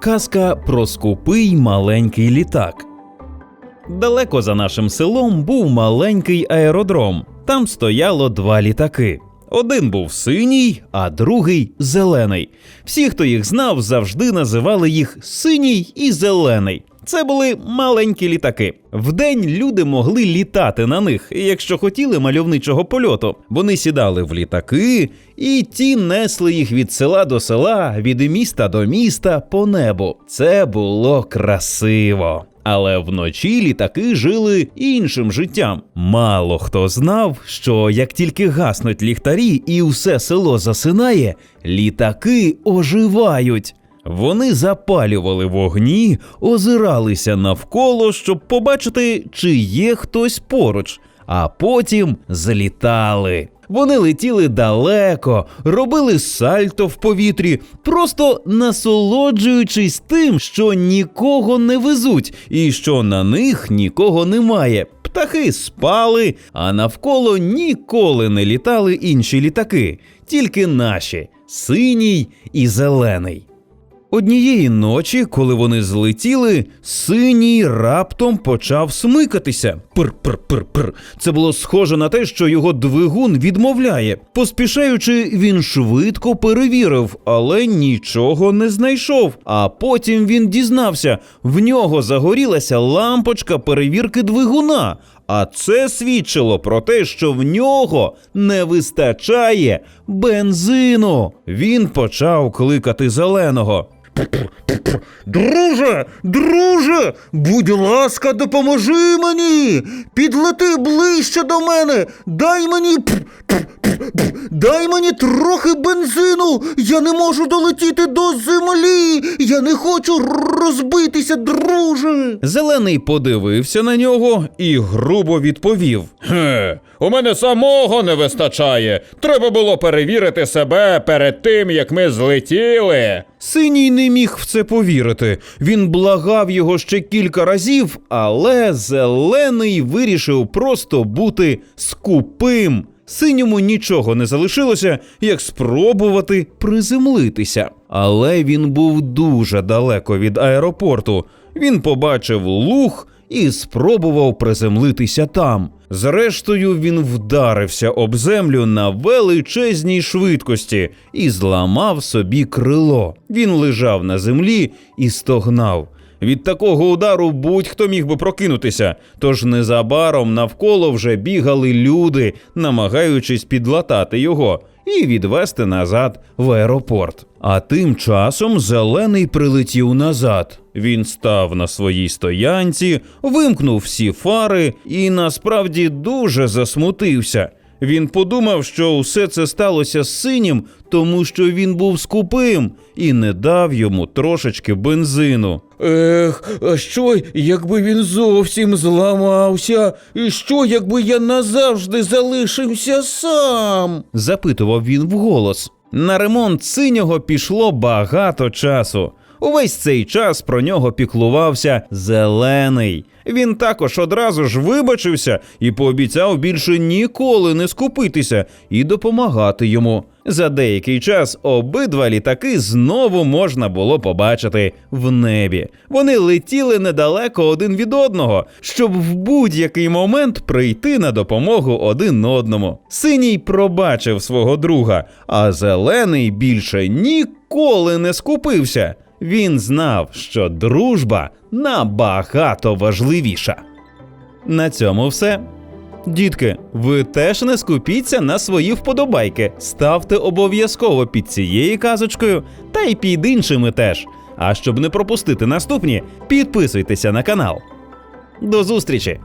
Казка про скупий маленький літак. Далеко за нашим селом був маленький аеродром. Там стояло два літаки. Один був синій, а другий зелений. Всі, хто їх знав, завжди називали їх синій і зелений. Це були маленькі літаки. Вдень люди могли літати на них, якщо хотіли мальовничого польоту. Вони сідали в літаки, і ті несли їх від села до села, від міста до міста по небу. Це було красиво. Але вночі літаки жили іншим життям. Мало хто знав, що як тільки гаснуть ліхтарі і все село засинає, літаки оживають. Вони запалювали вогні, озиралися навколо, щоб побачити, чи є хтось поруч, а потім злітали. Вони летіли далеко, робили сальто в повітрі, просто насолоджуючись тим, що нікого не везуть і що на них нікого немає. Птахи спали, а навколо ніколи не літали інші літаки, тільки наші синій і зелений. Однієї ночі, коли вони злетіли, синій раптом почав смикатися. Пр-пр-пр-пр. Це було схоже на те, що його двигун відмовляє. Поспішаючи, він швидко перевірив, але нічого не знайшов. А потім він дізнався, в нього загорілася лампочка перевірки двигуна. А це свідчило про те, що в нього не вистачає бензину. Він почав кликати зеленого. Друже, друже, будь ласка, допоможи мені. Підлети ближче до мене. Дай мені. Дай мені трохи бензину. Я не можу долетіти до землі. Я не хочу розбитися, друже. Зелений подивився на нього і грубо відповів: Хе, у мене самого не вистачає. Треба було перевірити себе перед тим, як ми злетіли. Синій не міг в це повірити. Він благав його ще кілька разів, але зелений вирішив просто бути скупим. Синьому нічого не залишилося, як спробувати приземлитися. Але він був дуже далеко від аеропорту. Він побачив луг і спробував приземлитися там. Зрештою, він вдарився об землю на величезній швидкості і зламав собі крило. Він лежав на землі і стогнав. Від такого удару будь-хто міг би прокинутися, тож незабаром навколо вже бігали люди, намагаючись підлатати його і відвести назад в аеропорт. А тим часом зелений прилетів назад. Він став на своїй стоянці, вимкнув всі фари і насправді дуже засмутився. Він подумав, що усе це сталося з синім, тому що він був скупим і не дав йому трошечки бензину. Ех, а що, якби він зовсім зламався? І що, якби я назавжди залишився сам? запитував він вголос. На ремонт синього пішло багато часу. Увесь цей час про нього піклувався зелений. Він також одразу ж вибачився і пообіцяв більше ніколи не скупитися і допомагати йому. За деякий час обидва літаки знову можна було побачити в небі. Вони летіли недалеко один від одного, щоб в будь-який момент прийти на допомогу один одному. Синій пробачив свого друга, а зелений більше ніколи не скупився. Він знав, що дружба набагато важливіша. На цьому все. Дітки, ви теж не скупіться на свої вподобайки. Ставте обов'язково під цією казочкою та й під іншими теж. А щоб не пропустити наступні, підписуйтеся на канал. До зустрічі!